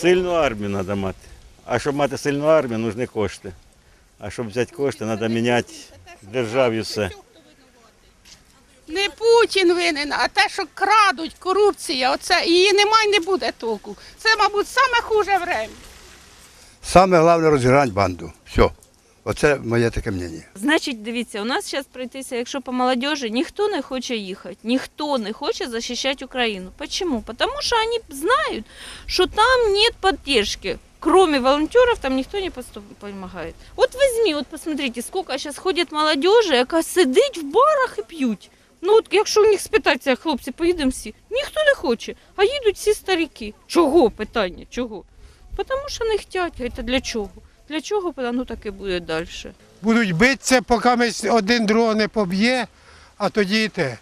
Сильну армію треба мати. А щоб мати сильну армію, нужні кошти. А щоб взяти кошти, треба міняти державі все. Не Путін винен, а те, що крадуть, корупція, оце її немає, не буде толку. Це, мабуть, саме хуже время. Саме головне розіграти банду. Все. Оце моє таке мнення. Значить, дивіться, у нас зараз пройтися, якщо по молодежі, ніхто не хоче їхати, ніхто не хоче захищати Україну. Почему? Потому що вони знають, що там нет поддержки. Кроме волонтеров, там ніхто не допомагає. От візьмі, от посмотрите, скільки зараз ходить молодежі, яка сидить в барах і п'ють. Ну от якщо у них спитатися, хлопці, поїдемо всі, ніхто не хоче, а їдуть всі старики. Чого питання? Чого? Тому що не хочуть. Це для чого? Для чого? Ну так і буде далі. будуть битися, поки ми один другого не поб'є, а тоді й те.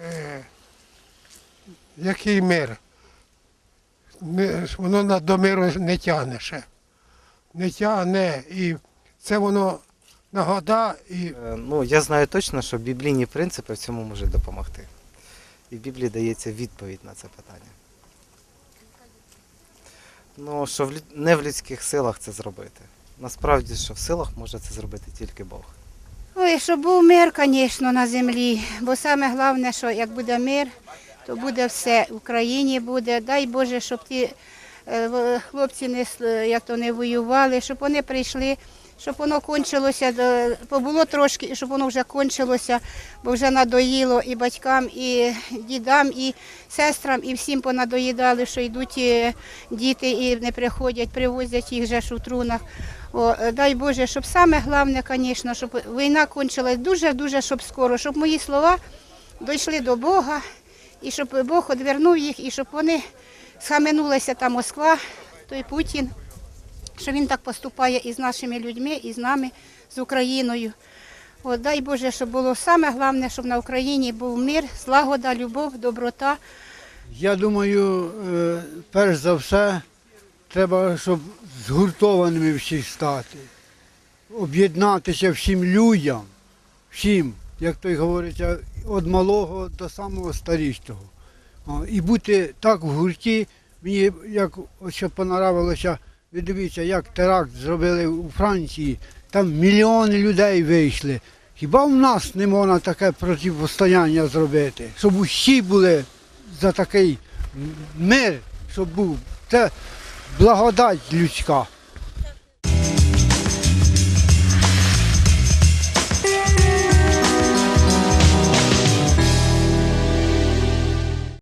Е, який мир? Воно до миру не тягне ще. Не тягне. І це воно нагода і Е, Ну, я знаю точно, що біблійні принципи в цьому можуть допомогти. І в Біблії дається відповідь на це питання. Ну, що в, не в людських силах це зробити. Насправді, що в силах може це зробити тільки Бог. Ой, щоб був мир, звісно, на землі. Бо саме головне, що як буде мир, то буде все. В Україні буде. Дай Боже, щоб ті е, хлопці не як то не воювали, щоб вони прийшли, щоб воно кончилося, побуло трошки, і щоб воно вже кончилося, бо вже надоїло і батькам, і дідам, і сестрам, і всім понадоїдали, що йдуть е, діти і не приходять, привозять їх же ж у трунах. О, е, дай Боже, щоб саме головне, звісно, щоб війна кончилась дуже-дуже, щоб скоро, щоб мої слова дійшли до Бога, і щоб Бог одвернув їх, і щоб вони схаменулася та Москва, той Путін, що він так поступає і з нашими людьми, і з нами, з Україною. От, дай Боже, щоб було саме головне, щоб на Україні був мир, злагода, любов, доброта. Я думаю, е, перш за все, треба, щоб згуртованими всі стати, об'єднатися всім людям, всім, як той говориться, від малого до самого старішого. І бути так в гурті, мені як що понравилося, ви дивіться, як теракт зробили у Франції, там мільйони людей вийшли. Хіба в нас не можна таке протистояння зробити, щоб усі були за такий мир, щоб був. Це благодать людська.